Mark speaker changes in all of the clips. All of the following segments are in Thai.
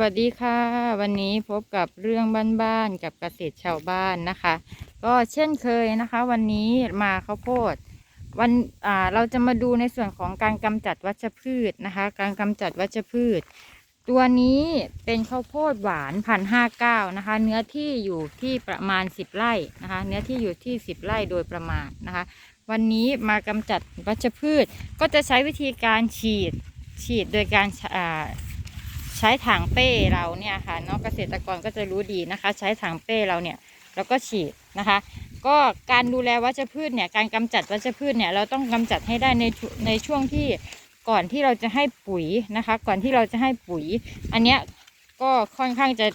Speaker 1: วัสดีค่ะ วันนี้พบกับเรื่องบ้านๆกับเกษตรชาวบ้านนะคะ ก็เช่นเคยนะคะ วันนี้มาข้าวโพดวันอ่าเราจะมาดูในส่วนของการกำจัดวัชพืชนะคะ การกำจัดวัชพืช ตัวนี้เป็นข้าวโพดหวานพันห้าเก้านะคะ เนื้อที่อยู่ที่ประมาณสิบไร่นะคะ เนื้อที่อยู่ที่สิบไร่โดยประมาณนะคะ วันนี้มากำจัดวัชพืช ก็จะใช้วิธีการฉีดฉีดโดยการอ่า ใช้ถังเป้เราเนี่ยค่ะเน้องเกษตรกรก็จะรู้ดีนะคะ ใช้ถังเป้เราเนี่ยแล้วก็ฉีดนะคะ ก็การดูแลวัชพืชเนี่ยการกำจัดวัชพืชเนี่ยเราต้องกำจัดให้ได้ในในช่วงที่ก่อนที่เราจะให้ปุ๋ยนะคะ ก่อนที่เราจะให้ปุ๋ย อันเนี้ยก็ค่อนข้างจะ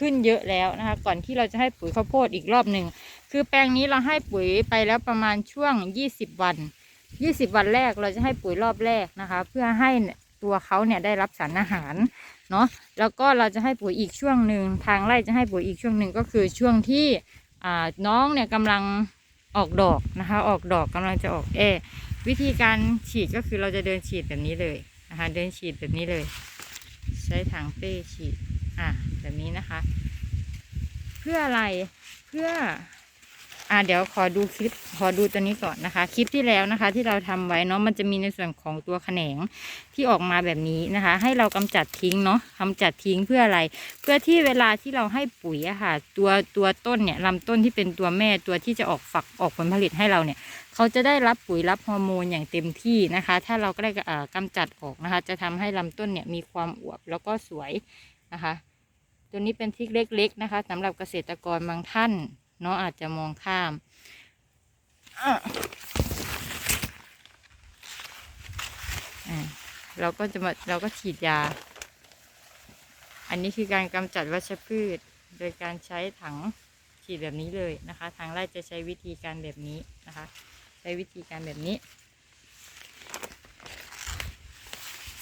Speaker 1: ขึ้นเยอะแล้วนะคะ ก่อนที่เราจะให้ปุ๋ยข้าวโพดอีกรอบหนึ่งคือแปลงนี้เราให้ปุ๋ยไปแล้วประมาณช่วง 20 วัน 20 วันแรกเราจะให้ปุ๋ยรอบแรกนะคะ เพื่อให้ ตัวเขาเนี่ยได้รับสารอาหารเนาะแล้วก็เราจะให้ปุ๋ยอีกช่วงหนึ่งทางไร่จะให้ปุ๋ยอีกช่วงหนึ่งก็คือช่วงที่น้องเนี่ยกำลังออกดอกนะคะ ออกดอกกำลังจะออกแอวิธีการฉีดก็คือเราจะเดินฉีดแบบนี้เลยนะคะเดินฉีดแบบนี้เลย ใช้ถังเป้ฉีดอะแบบนี้นะคะ เพื่ออะไรเพื่อ อ่าเดี๋ยวขอดูคลิปขอดูตัวนี้ก่อนนะคะ คลิปที่แล้วนะคะ ที่เราทำไว้เนาะมันจะมีในส่วนของตัวแขนงที่ออกมาแบบนี้นะคะ ให้เรากำจัดทิ้งเนาะกำจัดทิ้งเพื่ออะไร เพื่อที่เวลาที่เราให้ปุ๋ยอะค่ะ ตัวตัวต้นเนี่ยลำต้นที่เป็นตัวแม่ตัวที่จะออกฝักออกผลผลิตให้เราเนี่ยเขาจะได้รับปุ๋ยรับฮอร์โมนอย่างเต็มที่นะคะ ถ้าเราก็ได้เอ่อกำจัดออกนะคะ จะทำให้ลำต้นเนี่ยมีความอวบแล้วก็สวยนะคะ ตัวนี้เป็นทิกเล็ก ๆ นะคะสำหรับเกษตรกรบางท่าน เนาะอาจจะมองข้ามเราก็จะมาเราก็ฉีดยา อันนี้คือการกำจัดวัชพืช โดยการใช้ถังฉีดแบบนี้เลยนะคะ ทางไร่จะใช้วิธีการแบบนี้นะคะ ใช้วิธีการแบบนี้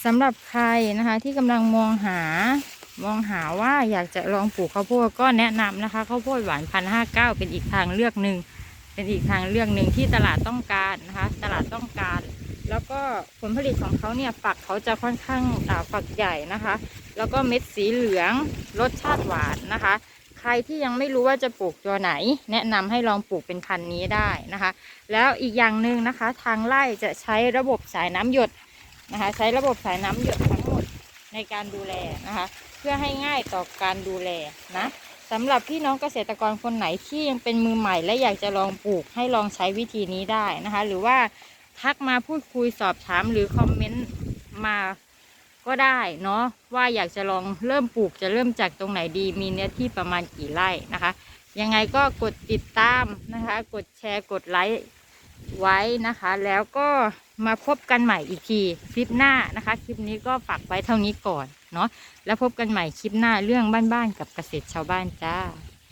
Speaker 1: สำหรับใครนะคะที่กำลังมองหา มองหาว่าอยากจะลองปลูกข้าวโพดก็แนะนำนะคะข้าวโพดหวานพันห้าเก้าเป็นอีกทางเลือกหนึ่งเป็นอีกทางเลือกหนึ่งที่ตลาดต้องการนะคะ ตลาดต้องการ แล้วก็ผลผลิตของเขาเนี่ยฝักเขาจะค่อนข้างฝักใหญ่นะคะ แล้วก็เม็ดสีเหลืองรสชาติหวานนะคะ ใครที่ยังไม่รู้ว่าจะปลูกตัวไหน แนะนำให้ลองปลูกเป็นพันธุ์นี้ได้นะคะ แล้วอีกอย่างหนึ่งนะคะ ทางไร่จะใช้ระบบสายน้ำหยดนะคะ ใช้ระบบสายน้ำหยด ในการดูแลนะคะ เพื่อให้ง่ายต่อการดูแลนะสำหรับพี่น้องเกษตรกรคนไหนที่ยังเป็นมือใหม่ และอยากจะลองปลูกให้ลองใช้วิธีนี้ได้นะคะ หรือว่าทักมาพูดคุยสอบถามหรือคอมเมนต์มาก็ได้เนาะว่าอยากจะลองเริ่มปลูกจะเริ่มจากตรงไหนดี มีเนื้อที่ประมาณกี่ไร่นะคะ ยังไงก็กดติดตามนะคะ กดแชร์กดไลค์ไว้นะคะ แล้วก็ มาพบกันใหม่อีกทีคลิปหน้านะคะ คลิปนี้ก็ฝากไว้เท่านี้ก่อนเนาะแล้วพบกันใหม่คลิปหน้าเรื่องบ้านๆกับเกษตรชาวบ้านจ้า